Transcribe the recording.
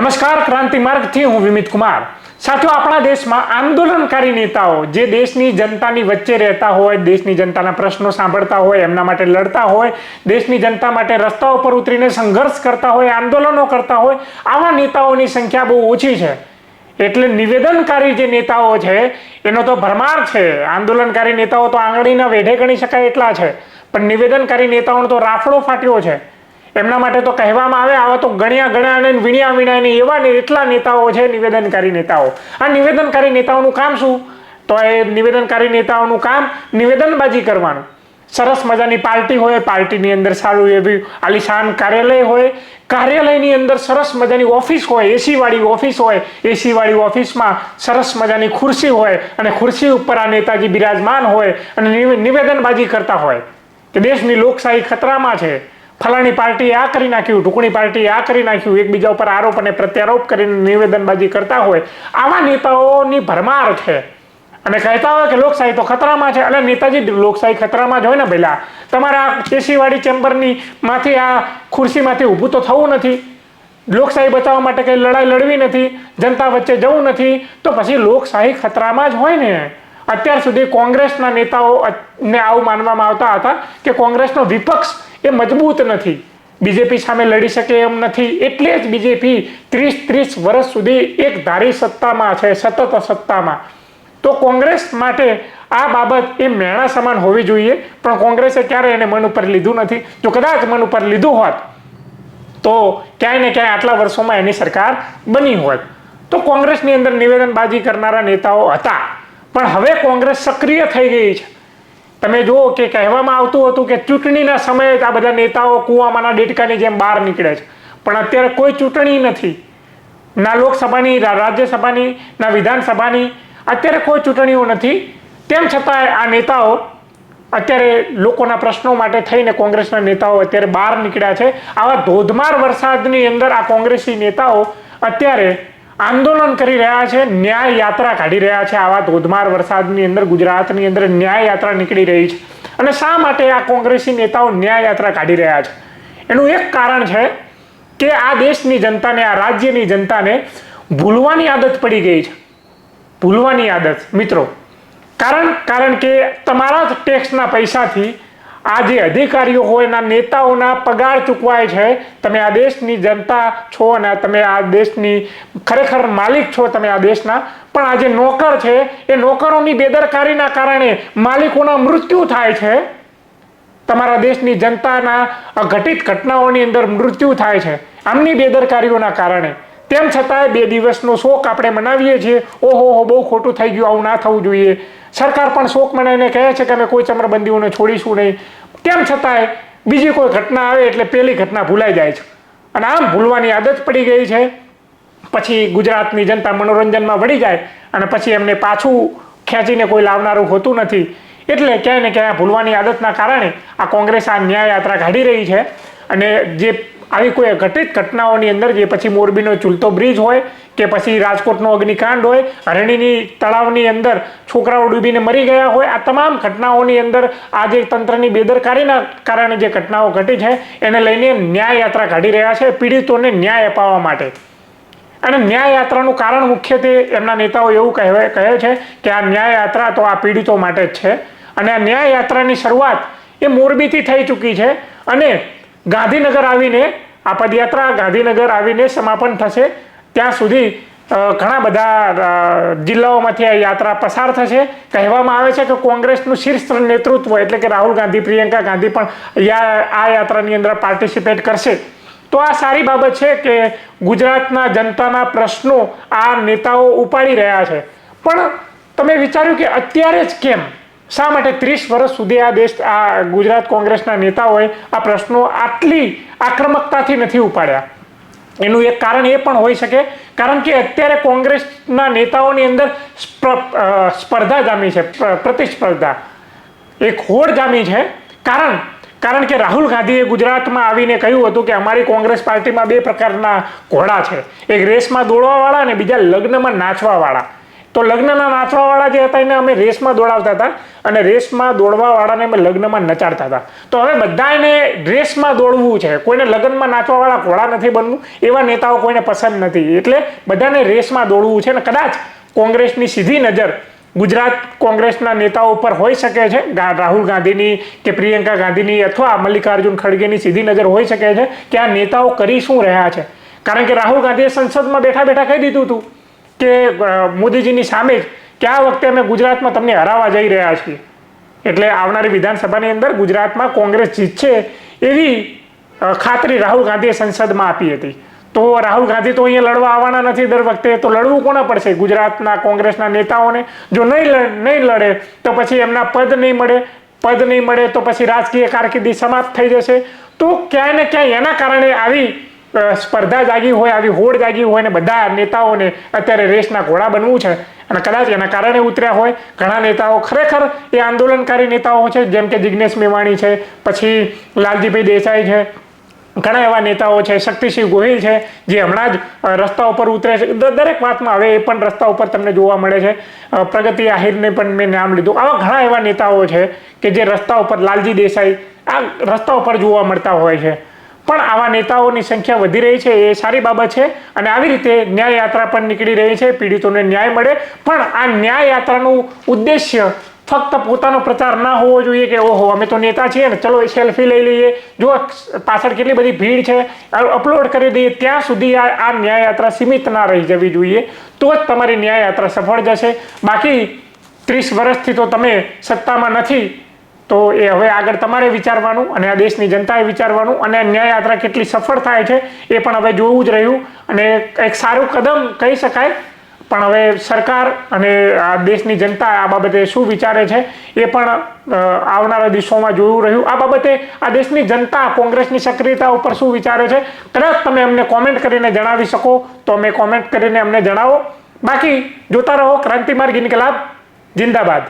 નમસ્કાર, ક્રાંતિ માર્ગથી હું વિમિત કુમાર. સાથીઓ, આપણા દેશમાં આંદોલનકારી નેતાઓ જે દેશની જનતાની વચ્ચે રહેતા હોય, દેશની જનતાના પ્રશ્નો સાંભળતા હોય, એમના માટે લડતા હોય, દેશની જનતા માટે રસ્તા ઉપર ઉતરીને સંઘર્ષ કરતા હોય, આંદોલનો કરતા હોય, આવા નેતાઓની સંખ્યા બહુ ઓછી છે. એટલે નિવેદનકારી જે નેતાઓ છે, એનો તો ભરમાર છે. આંદોલનકારી નેતાઓ તો આંગળીના વેઢે ગણી શકાય એટલા છે. પણ નિવેદનકારી નેતાઓનો તો રાફડો ફાટ્યો છે. એમના માટે તો કહેવામાં આવે, આવા તો ગણ્યા ગણ્યા અને વીણ્યા વીણ્યા ને એવા ને એટલા નેતાઓ છે નિવેદનકારી નેતાઓ. આ નિવેદનકારી નેતાઓનું કામ શું? તો એ નિવેદનકારી નેતાઓનું કામ નિવેદનબાજી કરવાનું. સરસ મજાની પાર્ટી હોય, પાર્ટીની અંદર સારું એવી આલિશાન કાર્યાલય હોય, કાર્યાલયની અંદર સરસ મજાની ઓફિસ હોય, એસીવાળી ઓફિસ હોય, એસીવાળી ઓફિસમાં સરસ મજાની ખુરશી હોય અને ખુરશી ઉપર આ નેતાજી બિરાજમાન હોય અને નિવેદનબાજી કરતા હોય. કે દેશની લોકશાહી ખતરામાં છે. ફલાણી પાર્ટીએ આ કરી નાખ્યું ઢુકણી પાર્ટીએ આ કરી નાખ્યું, એકબીજા ઉપર આરોપ અને પ્રત્યારોપ કરીને નિવેદનબાજી કરતા હોય. આવા નેતાઓની ભરમાર છે. અને કહેતા હોય કે લોકશાહી તો ખતરામાં છે અને નેતાજી લોકશાહી ખતરામાં જ હોય ને પહેલાં તમારે એસીવાળી ચેમ્બરની માંથી આ ખુરશીમાંથી ઊભું તો થવું નથી. લોકશાહી બચાવવા માટે કંઈ લડાઈ લડવી નથી, જનતા વચ્ચે જવું નથી, તો પછી લોકશાહી ખતરામાં જ હોય ને. અત્યાર સુધી કોંગ્રેસના નેતાઓ ને આવું માનવામાં આવતા હતા કે કોંગ્રેસનો વિપક્ષ એ મજબૂત નથી. બીજેપી સામે લડી શકે એમ નથી. એટલે જ બીજેપી ત્રીસ ત્રીસ વર્ષ સુધી એક ધારી સત્તામાં છે, સતત સત્તામાં. તો કોંગ્રેસ માટે આ બાબત એ મેણા સમાન હોવી જોઈએ. પણ કોંગ્રેસે ક્યારે એને મન ઉપર લીધું નથી? જો કદાચ મન ઉપર લીધું હોત, તો ક્યાંય ને ક્યાંય આટલા વર્ષોમાં એની સરકાર બની હોત. તો કોંગ્રેસની અંદર નિવેદનબાજી કરનારા નેતાઓ હતા. પણ હવે કોંગ્રેસ સક્રિય થઈ ગઈ છે. તમે જુઓ કે કહેવામાં આવતું હતું કે ચૂંટણીના સમયે જ આ બધા નેતાઓ કુવામાંના ડેટકાની જેમ બહાર નીકળે છે. પણ અત્યારે કોઈ ચૂંટણી નથી. ના લોકસભાની રાજ્યસભાની, ના વિધાનસભાની અત્યારે કોઈ ચૂંટણીઓ નથી. તેમ છતાંય આ નેતાઓ અત્યારે લોકોના પ્રશ્નો માટે થઈને કોંગ્રેસના નેતાઓ અત્યારે બહાર નીકળ્યા છે. આવા ધોધમાર વરસાદની અંદર આ કોંગ્રેસી નેતાઓ અત્યારે આંદોલન કરી રહ્યા છે, ન્યાય યાત્રા કાઢી રહ્યા છે. આવા ધોધમાર વરસાદની અંદર, ગુજરાતની અંદર ન્યાય યાત્રા નીકળી રહી છે. અને શા માટે આ કોંગ્રેસી નેતાઓ ન્યાય યાત્રા કાઢી રહ્યા છે? એનું એક કારણ છે કે આ દેશની જનતાને, આ રાજ્યની જનતાને ભૂલવાની આદત પડી ગઈ છે. ભૂલવાની આદત, મિત્રો. કારણ કારણ કે તમારા જ ટેક્સના પૈસાથી આ જે અધિકારીઓ હોય એના નેતાઓના પગાર ચૂકવાય છે, તમે આ દેશની જનતા છો અને તમે આ દેશની ખરેખર માલિક છો તમે આ દેશના, પણ આ જે નોકર છે, એ નોકરોની બેદરકારીના કારણે માલિકોના મૃત્યુ થાય છે. તમારા દેશની જનતાના ઘટિત ઘટનાઓની અંદર મૃત્યુ થાય છે. આમની બેદરકારીઓના કારણે. તેમ છતાંય બે દિવસનો શોક આપણે મનાવીએ છીએ. ઓહો હો બહુ ખોટું થઈ ગયું, આવું ના થવું જોઈએ. સરકાર પણ શોક મનાવીને કહે છે કે અમે કોઈ ચમરબંધીઓને છોડીશું નહીં. તેમ છતાંય બીજી કોઈ ઘટના આવે એટલે પેલી ઘટના ભૂલાઈ જાય છે. અને આમ ભૂલવાની આદત પડી ગઈ છે. પછી ગુજરાતની જનતા મનોરંજનમાં વળી જાય અને પછી એમને પાછું ખેંચીને કોઈ લાવનારું હોતું નથી. એટલે ક્યાંય ને ક્યાંય ભૂલવાની આદતના કારણે આ કોંગ્રેસ આ ન્યાય યાત્રા કાઢી રહી છે. અને જે આવી કોઈ ઘટિત ઘટનાઓની અંદર જે પછી મોરબીનો ચૂલતો બ્રિજ હોય કે પછી રાજકોટનો અગ્નિકાંડ હોય હરણીની તળાવની અંદર છોકરાઓ ડૂબીને મરી ગયા હોય, આ તમામ ઘટનાઓની અંદર આ જે તંત્રની બેદરકારીના કારણે જે ઘટનાઓ ઘટી છે, એને લઈને ન્યાય યાત્રા કાઢી રહ્યા છે પીડિતોને ન્યાય અપાવવા માટે. અને ન્યાય યાત્રાનું કારણ મુખ્યત્વે એમના નેતાઓ એવું કહેવાય કહે છે કે આ ન્યાય યાત્રા તો આ પીડિતો માટે જ છે. અને આ ન્યાય યાત્રાની શરૂઆત એ મોરબીથી થઈ ચૂકી છે અને ગાંધીનગર આવીને, આ પદયાત્રા ગાંધીનગર આવીને સમાપન થશે. ત્યાં સુધી ઘણા બધા જિલ્લાઓમાંથી આ યાત્રા પસાર થશે. કહેવામાં આવે છે કે કોંગ્રેસનું શીર્ષ નેતૃત્વ એટલે કે રાહુલ ગાંધી, પ્રિયંકા ગાંધી પણ આ યાત્રાની અંદર પાર્ટિસિપેટ કરશે. તો આ સારી બાબત છે કે ગુજરાતના જનતાના પ્રશ્નો આ નેતાઓ ઉપાડી રહ્યા છે. પણ તમે વિચાર્યું કે અત્યારે જ કેમ? શા માટે ત્રીસ વર્ષ સુધી આ દેશ, આ ગુજરાત કોંગ્રેસના નેતાઓએ આ પ્રશ્નો આટલી આક્રમકતાથી નથી ઉપાડ્યા? એનું એક કારણ એ પણ હોઈ શકે, કારણ કે અત્યારે કોંગ્રેસના નેતાઓની અંદર સ્પ- સ્પર્ધા જામી છે પ્રતિસ્પર્ધા. એક હોડ જામી છે. કારણ કારણ કે રાહુલ ગાંધીએ ગુજરાતમાં આવીને કહ્યું હતું કે અમારી કોંગ્રેસ પાર્ટીમાં બે પ્રકારના ઘોડા છે. એક રેસમાં દોડવાવાળા અને બીજા લગ્નમાં નાચવાવાળા. તો લગ્નના નાચવાવાળા જે હતા એને અમે રેસમાં દોડાવતા હતા અને રેસમાં દોડવાવાળાને અમે લગ્નમાં નચાડતા હતા. તો હવે બધાને રેસમાં દોડવું છે. કોઈને લગ્નમાં નાચવાવાળા ઘોડા નથી બનવું, એવા નેતાઓ કોઈને પસંદ નથી. એટલે બધાને રેસમાં દોડવું છે અને કદાચ કોંગ્રેસની સીધી નજર ગુજરાત કોંગ્રેસના નેતાઓ ઉપર હોઈ શકે છે. રાહુલ ગાંધીની કે પ્રિયંકા ગાંધીની અથવા મલ્લિકાર્જુન ખડગેની સીધી નજર હોઈ શકે છે કે આ નેતાઓ કરી શું રહ્યા છે. કારણ કે રાહુલ ગાંધીએ સંસદમાં બેઠા બેઠા કહી દીધું હતું. કે મોદીજીની સામે જ કે આ વખતે અમે ગુજરાતમાં તમને હરાવવા જઈ રહ્યા છીએ? એટલે આવનારી વિધાનસભાની અંદર ગુજરાતમાં કોંગ્રેસ જીતશે એવી ખાતરી રાહુલ ગાંધીએ સંસદમાં આપી હતી. તો રાહુલ ગાંધી તો અહીંયા લડવા આવવાના નથી દર વખતે, તો લડવું કોના પડશે ગુજરાતના કોંગ્રેસના નેતાઓને જો નહીં નહીં લડે, તો પછી એમના પદ નહીં મળે, પદ નહીં મળે, તો પછી રાજકીય કારકિર્દી સમાપ્ત થઈ જશે. તો ક્યાંય ને ક્યાંય એના કારણે આવી સ્પર્ધા જાગી હોય, આવી હોડ જાગી હોય ને બધા નેતાઓને અત્યારે રેસના ઘોડા બનવું છે. અને કદાચ એના કારણે ઉતર્યા હોય. ઘણા નેતાઓ ખરેખર એ આંદોલનકારી નેતાઓ છે. જેમ કે જિજ્ઞેશ મેવાણી છે, પછી લાલજીભાઈ દેસાઈ છે. ઘણા એવા નેતાઓ છે. શક્તિસિંહ ગોહિલ છે, જે હમણાં જ રસ્તા ઉપર ઉતરે છે. દરેક વાતમાં હવે એ પણ રસ્તા ઉપર તમને જોવા મળે છે. પ્રગતિ આહિરને પણ મેં નામ લીધું. આવા ઘણા એવા નેતાઓ છે કે જે રસ્તા ઉપર લાલજી દેસાઈ, આ રસ્તા ઉપર જોવા મળતા હોય છે. પણ આવા નેતાઓની સંખ્યા વધી રહી છે, એ સારી બાબત છે અને આવી રીતે ન્યાય યાત્રા પણ નીકળી રહી છે, પીડિતોને ન્યાય મળે. પણ આ ન્યાય યાત્રાનું ઉદ્દેશ્ય ફક્ત પોતાનો પ્રચાર ના હોવો જોઈએ કે, ઓહો, અમે તો નેતા છીએ ને, ચલો સેલ્ફી લઈ લઈએ. જો પાછળ કેટલી બધી ભીડ છે અપલોડ કરી દઈએ, ત્યાં સુધી આ આ ન્યાય યાત્રા સીમિત ના રહી જવી જોઈએ, તો જ તમારી ન્યાય યાત્રા સફળ જશે. બાકી ત્રીસ વર્ષથી તો તમે સત્તામાં નથી તો એ હવે આગળ તમારે વિચારવાનું અને આ દેશની જનતાએ વિચારવાનું અને ન્યાય યાત્રા કેટલી સફળ થાય છે એ પણ હવે જોવું જ રહ્યું અને એક સારું કદમ કહી શકાય. પણ હવે સરકાર અને આ દેશની જનતા આ બાબતે શું વિચારે છે એ પણ આવનારા દિવસોમાં જોયું રહ્યું. આ બાબતે આ દેશની જનતા, કોંગ્રેસની સક્રિયતા ઉપર શું વિચારે છે? કદાચ તમે અમને કોમેન્ટ કરીને જણાવી શકો તો અમે કોમેન્ટ કરીને અમને જણાવો. બાકી જોતા રહો, ક્રાંતિમાર્ગ ઇન્કલાબ, જિંદાબાદ.